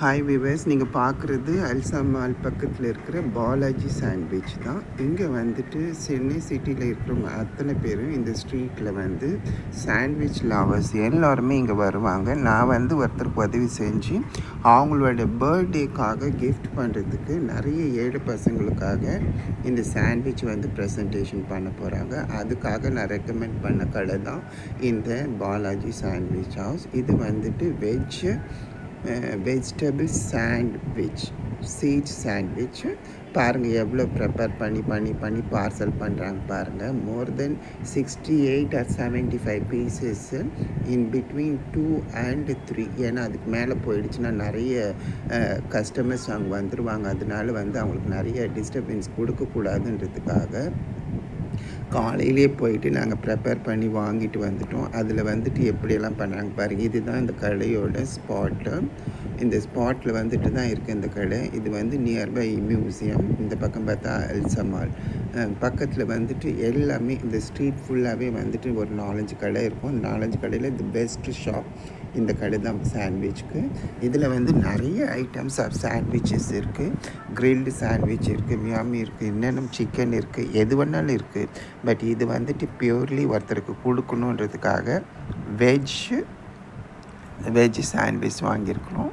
Hi viewers நீங்கள் பார்க்குறது அல்சாமால் பக்கத்தில் இருக்கிற பாலாஜி சாண்ட்விச் தான். இங்கே வந்துட்டு சென்னை சிட்டியில் இருக்கிறவங்க அத்தனை பேரும் இந்த ஸ்ட்ரீட்டில் வந்து சாண்ட்விச் லவர்ஸ் எல்லோருமே இங்கே வருவாங்க. நான் வந்து ஒருத்தருக்கு உதவி செஞ்சு அவங்களோட பர்த்டேக்காக கிஃப்ட் பண்ணுறதுக்கு நிறைய ஏழு பசங்களுக்காக இந்த சாண்ட்விச் வந்து ப்ரெசன்டேஷன் பண்ண போகிறாங்க அதுக்காக நான் ரெக்கமெண்ட் பண்ண கடை தான் இந்த பாலாஜி சாண்ட்விச் ஹவுஸ் இது வந்துட்டு veg vegetable sandwich seat sandwich பாருங்கள் எவ்வளோ ப்ரிப்பேர் பண்ணி பண்ணி பண்ணி பார்சல் பண்ணுறாங்க பாருங்கள் more than sixty eight or seventy five pieces in between two and three ஏன்னா அதுக்கு மேலே போயிடுச்சுன்னா நிறைய கஸ்டமர்ஸ் அவங்க வந்துடுவாங்க அதனால வந்து அவங்களுக்கு நிறைய டிஸ்டர்பன்ஸ் கொடுக்கக்கூடாதுன்றதுக்காக காலையிலேயே போயிட்டு நாங்கள் ப்ரிப்பேர் பண்ணி வாங்கிட்டு வந்துட்டோம். அதில் வந்துட்டு எப்படியெல்லாம் பண்ணுறாங்க பாருங்கள் இதுதான் இந்த கடையோட ஸ்பாட்டு இந்த ஸ்பாட்டில் வந்துட்டு தான் இருக்குது இந்த கடை. இது வந்து நியர்பை மியூசியம் இந்த பக்கம் பார்த்தா அல்சமால் பக்கத்தில் வந்துட்டு எல்லாமே இந்த ஸ்ட்ரீட் ஃபுல்லாகவே வந்துட்டு ஒரு நாலஞ்சு கடை இருக்கும். நாலஞ்சு கடையில் இந்த பெஸ்ட்டு ஷாப் இந்த கடை தான் சாண்ட்விச்சுக்கு இதில் வந்து நிறைய ஐட்டம்ஸ் ஆஃப் சாண்ட்விச்சஸ் இருக்குது கிரில்டு சாண்ட்விச் இருக்குது மியாமி இருக்குது என்னென்ன சிக்கன் இருக்குது எது வேணாலும் இருக்குது பட் இது வந்துட்டு பியூர்லி ஒருத்தருக்கு கொடுக்கணுன்றதுக்காக வெஜ் வெஜ் சாண்ட்விச் வாங்கியிருக்கிறோம்.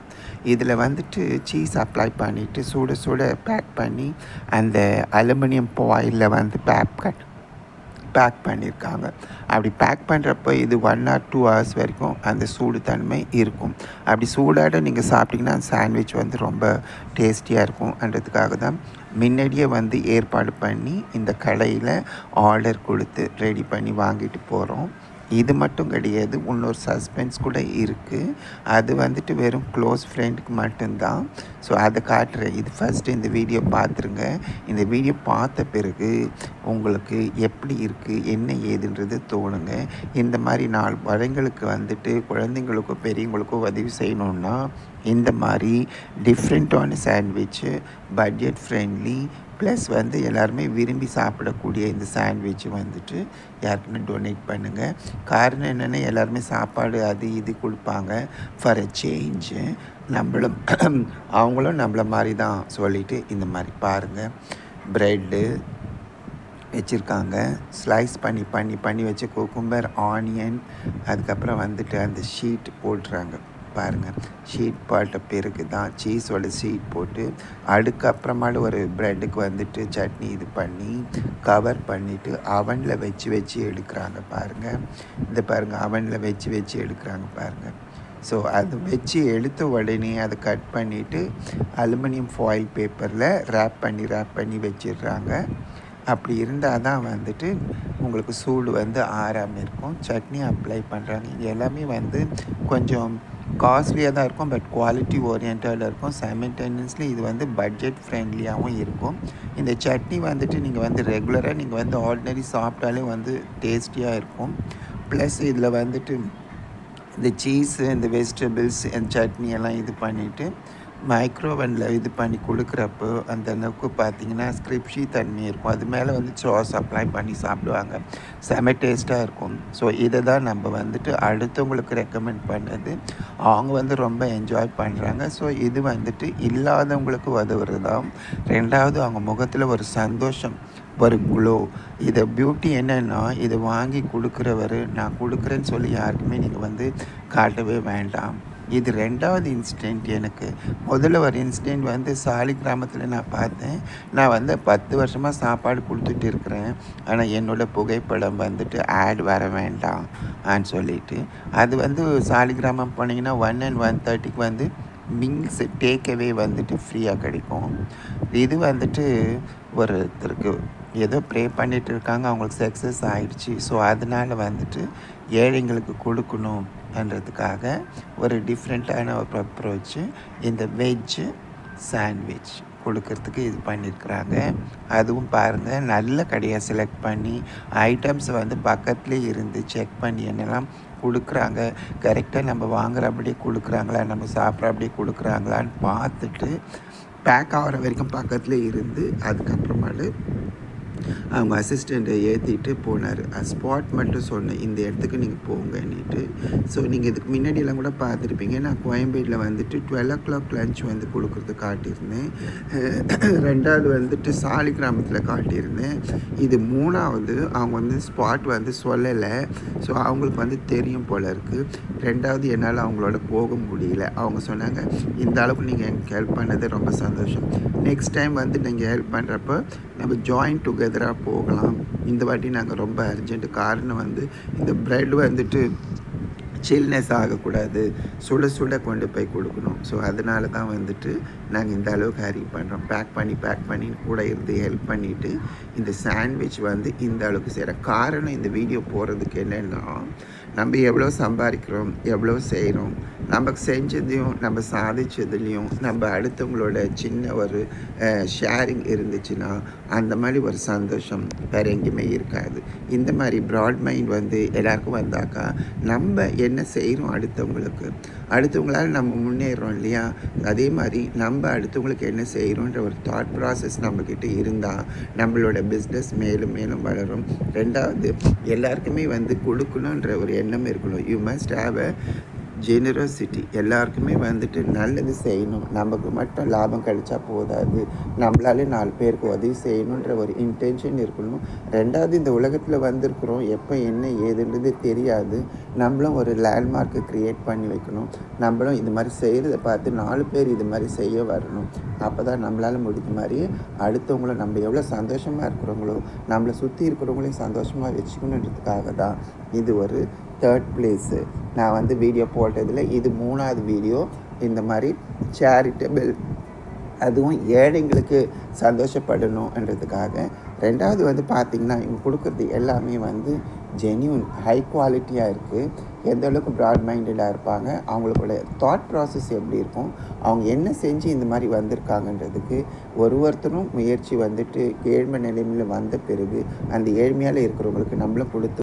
இதில் வந்துட்டு சீஸ் அப்ளை பண்ணிவிட்டு சுட சுட பேக் பண்ணி அந்த அலுமினியம் பாயிலில் வந்து பேக் கட் பேக் பண்ணியிருக்காங்க. அப்படி பேக் பண்ணுறப்போ இது ஒன் ஆர் டூ ஹவர்ஸ் வரைக்கும் அந்த சூடு தன்மை இருக்கும். அப்படி சூடாட நீங்கள் சாப்பிட்டிங்கன்னா சாண்ட்விச் வந்து ரொம்ப டேஸ்டியாக இருக்கும்ன்றதுக்காக தான் முன்னாடியே வந்து ஏற்பாடு பண்ணி இந்த கடையில் ஆர்டர் கொடுத்து ரெடி பண்ணி வாங்கிட்டு போகிறோம் இது மட்டும் கிடையாது இன்னொரு சஸ்பென்ஸ் கூட இருக்குது அது வந்துட்டு வெறும் க்ளோஸ் ஃப்ரெண்டுக்கு மட்டும்தான். ஸோ அதை காட்டுறேன். இது ஃபஸ்ட்டு இந்த வீடியோ பார்த்துருங்க இந்த வீடியோ பார்த்த பிறகு உங்களுக்கு எப்படி இருக்குது என்ன ஏதுன்றது தோணுங்க. இந்த மாதிரி நாலு படங்களுக்கு வந்துட்டு குழந்தைங்களுக்கோ பெரியவங்களுக்கோ உதவி செய்யணுன்னா இந்த மாதிரி டிஃப்ரெண்ட்டான சாண்ட்விட்சு பட்ஜெட் ஃப்ரெண்ட்லி ப்ளஸ் வந்து எல்லாருமே விரும்பி சாப்பிடக்கூடிய இந்த சாண்ட்விட்ச் வந்துட்டு யாருக்குன்னு டொனேட் பண்ணுங்கள் காரணம் என்னென்னா எல்லாருமே சாப்பாடு அது இது கொடுப்பாங்க. ஃபார் எ சேஞ்சு நம்மளும் அவங்களும் நம்மளை மாதிரி தான் சொல்லிவிட்டு இந்த மாதிரி பாருங்கள் ப்ரெட்டு வச்சுருக்காங்க. ஸ்லைஸ் பண்ணி பண்ணி பண்ணி வச்ச குக்கும்பர் ஆனியன் அதுக்கப்புறம் வந்துட்டு அந்த ஷீட் போட்டுறாங்க பாருங்கள் ஷீட் போட்ட பிறகு தான் சீஸோட ஷீட் போட்டு அதுக்கப்புறமால ஒரு ப்ரெட்டுக்கு வந்துட்டு சட்னி இது பண்ணி கவர் பண்ணிவிட்டு அவனில் வச்சு வச்சு எடுக்கிறாங்க பாருங்கள் இந்த பாருங்கள் அவனில் வச்சு வச்சு எடுக்கிறாங்க பாருங்கள் ஸோ அது வச்சு எடுத்த உடனே அதை கட் பண்ணிவிட்டு அலுமினியம் ஃபாயில் பேப்பரில் ரேப் பண்ணி ரேப் பண்ணி வச்சிடுறாங்க. அப்படி இருந்தால் தான் வந்துட்டு உங்களுக்கு சூடு வந்து ஆறாமல் இருக்கும். சட்னி அப்ளை பண்ணுறாங்க இது எல்லாமே வந்து கொஞ்சம் காஸ்ட்லியாக தான் இருக்கும் பட் குவாலிட்டி ஓரியன்டாக இருக்கும். சைமல்டேனியஸ்லி இது வந்து பட்ஜெட் ஃப்ரெண்ட்லியாகவும் இருக்கும். இந்த சட்னி வந்துட்டு நீங்கள் வந்து ரெகுலராக நீங்கள் வந்து ஆர்டினரி சாப்பிட்டாலே வந்து டேஸ்டியாக இருக்கும். ப்ளஸ் இதில் வந்துட்டு இந்த சீஸு இந்த வெஜிடபிள்ஸ் இந்த சட்னி எல்லாம் இது பண்ணிவிட்டு மைக்ரோவனில் இது பண்ணி கொடுக்குறப்போ அந்த அளவுக்கு பார்த்தீங்கன்னா ஸ்கிரிப்ஷி தண்ணி இருக்கும். அது மேலே வந்து சாஸ் அப்ளை பண்ணி சாப்பிடுவாங்க. செம டேஸ்ட்டாக இருக்கும். ஸோ இதை தான் நம்ம வந்துட்டு அடுத்தவங்களுக்கு ரெக்கமெண்ட் பண்ணது அவங்க வந்து ரொம்ப என்ஜாய் பண்ணுறாங்க ஸோ இது வந்துட்டு இல்லாதவங்களுக்கு உதவுறது தான் ரெண்டாவது அவங்க முகத்தில் ஒரு சந்தோஷம் ஒரு குளோ இதை பியூட்டி என்னென்னா இதை வாங்கி கொடுக்குறவர் நான் கொடுக்குறேன்னு சொல்லி யாருக்குமே நீங்கள் வந்து காட்டவே வேண்டாம். இது ரெண்டாவது இன்சிடெண்ட் எனக்கு முதல்ல ஒரு இன்சிடெண்ட் வந்து சாலி கிராமத்தில் நான் பார்த்தேன். நான் வந்து பத்து வருஷமாக சாப்பாடு கொடுத்துட்டு இருக்கிறேன். ஆனால் என்னோடய புகைப்படம் வந்துட்டு ஆட் வர வேண்டாம் ஆன்னு சொல்லிட்டு. அது வந்து சாலி கிராமம் போனீங்கன்னா ஒன் அண்ட் ஒன் தேர்ட்டிக்கு வந்து மீல்ஸ் டேக்அவே வந்துட்டு ஃப்ரீயாக கிடைக்கும். இது வந்துட்டு ஒருத்தருக்கு ஏதோ ப்ரே பண்ணிகிட்டு இருக்காங்க. அவங்களுக்கு சக்ஸஸ் ஆகிடுச்சு ஸோ அதனால் வந்துட்டு ஏழைங்களுக்கு கொடுக்கணும். கொடுக்கணுன்றதுக்காக ஒரு டிஃப்ரெண்ட்டான ஒரு அப்ரோச்சு இந்த வெஜ்ஜு சாண்ட்விச் கொடுக்கறதுக்கு இது பண்ணியிருக்கிறாங்க அதுவும் பாருங்கள் நல்ல கடையாக செலக்ட் பண்ணி ஐட்டம்ஸ் வந்து பக்கத்துலேயே இருந்து செக் பண்ணி என்னெல்லாம் கொடுக்குறாங்க கரெக்டாக நம்ம வாங்குற அப்படியே கொடுக்குறாங்களா நம்ம சாப்பிட்ற அப்படியே கொடுக்குறாங்களான்னு பார்த்துட்டு பேக் ஆகிற வரைக்கும் பக்கத்தில் இருந்து அதுக்கப்புறமாடு அவங்க அசிஸ்டண்ட்டை ஏற்றிட்டு போனார். ஸ்பாட் மட்டும் சொன்னேன். இந்த இடத்துக்கு நீங்கள் போங்கன்னுட்டு. ஸோ நீங்கள் இதுக்கு முன்னாடியெல்லாம் கூட பார்த்துருப்பீங்க. நான் கோயம்பேடில் வந்துட்டு டுவெல் ஓ கிளாக் லஞ்ச் வந்து கொடுக்குறது காட்டியிருந்தேன். ரெண்டாவது வந்துட்டு சாலி கிராமத்தில் காட்டியிருந்தேன். இது மூணாவது அவங்க வந்து ஸ்பாட் வந்து சொல்லலை. ஸோ அவங்களுக்கு வந்து தெரியும் போல இருக்குது ரெண்டாவது என்னால் அவங்களோட போக முடியல. அவங்க சொன்னாங்க இந்த அளவுக்கு நீங்கள் எனக்கு ஹெல்ப் பண்ணது ரொம்ப சந்தோஷம். நெக்ஸ்ட் டைம் வந்து நீங்கள் ஹெல்ப் பண்ணுறப்ப நம்ம ஜாயின் டுகெதராக போகலாம். இந்த வாட்டி நாங்கள் ரொம்ப அர்ஜென்ட்டு காரணம் வந்து இந்த பிரெட் வந்துட்டு சில்னஸ் ஆகக்கூடாது. சுட சுட கொண்டு போய் கொடுக்கணும். ஸோ அதனால தான் வந்துட்டு நாங்கள் இந்த அளவுக்கு ஹேரி பண்ணுறோம் பேக் பண்ணி பேக் பண்ணி கூட இருந்து ஹெல்ப் பண்ணிவிட்டு இந்த சாண்ட்விச் வந்து இந்த அளவுக்கு செய்கிறேன் காரணம் இந்த வீடியோ போகிறதுக்கு என்னென்னா நம்ம எவ்வளோ சம்பாதிக்கிறோம் எவ்வளோ செய்கிறோம் நமக்கு செஞ்சதையும் நம்ம சாதிச்சதுலேயும் நம்ம அடுத்தவங்களோட சின்ன ஒரு ஷேரிங் இருந்துச்சுன்னா அந்த மாதிரி ஒரு சந்தோஷம் வேறு எங்கேயுமே இருக்காது. இந்த மாதிரி ப்ராட் மைண்ட் வந்து எல்லாருக்கும் வந்தாக்கா நம்ம என்ன என்ன செய்கிறோம் அடுத்தவங்களுக்கு? அடுத்தவங்களால் நம்ம முன்னேறோம் இல்லையா? அதே மாதிரி நம்ம அடுத்தவங்களுக்கு என்ன செய்கிறோன்ற ஒரு தாட் ப்ராசஸ் நம்மக்கிட்ட இருந்தால் நம்மளோட பிஸ்னஸ் மேலும் மேலும் வளரும். ரெண்டாவது எல்லாருக்குமே வந்து கொடுக்கணுன்ற ஒரு எண்ணம் இருக்கணும். You must have a generosity எல்லாருக்குமே வந்துட்டு நல்லது செய்யணும். நமக்கு மட்டும் லாபம் கிடைச்சா போதாது. நம்மளாலே நாலு பேருக்கு உதவி செய்யணுன்ற ஒரு இன்டென்ஷன் இருக்கணும். ரெண்டாவது இந்த உலகத்தில் வந்திருக்கிறோம். எப்போ என்ன ஏதுன்றது தெரியாது. நம்மளும் ஒரு லேண்ட்மார்க்கை க்ரியேட் பண்ணி வைக்கணும். நம்மளும் இது மாதிரி செய்கிறத பார்த்து நாலு பேர் இது மாதிரி செய்ய வரணும். அப்போ தான் நம்மளால் முடிஞ்ச மாதிரி அடுத்தவங்களும் நம்ம எவ்வளோ சந்தோஷமாக இருக்கிறவங்களோ நம்மளை சுற்றி இருக்கிறவங்களையும் சந்தோஷமாக வச்சுக்கணுன்றதுக்காக தான் இது ஒரு தேர்ட் பிளேஸு நான் வந்து வீடியோ போட்டதில் இது மூணாவது வீடியோ இந்த மாதிரி சேரிட்டபிள் அதுவும் ஏழைங்களுக்கு சந்தோஷப்படணுன்றதுக்காக ரெண்டாவது வந்து பார்த்திங்கன்னா இவங்க கொடுக்குறது எல்லாமே வந்து ஜென்யூன் ஹை குவாலிட்டியாக இருக்குது எந்த அளவுக்கு ப்ராட் மைண்டடாக இருப்பாங்க அவங்களோட தாட் ப்ராசஸ் எப்படி இருக்கும் அவங்க என்ன செஞ்சு இந்த மாதிரி வந்திருக்காங்கன்றதுக்கு ஒரு ஒருத்தரும் முயற்சி வந்துட்டு ஏழ்மை நிலைமையில் வந்த பிறகு அந்த ஏழ்மையால் இருக்கிறவங்களுக்கு நம்மளும் கொடுத்து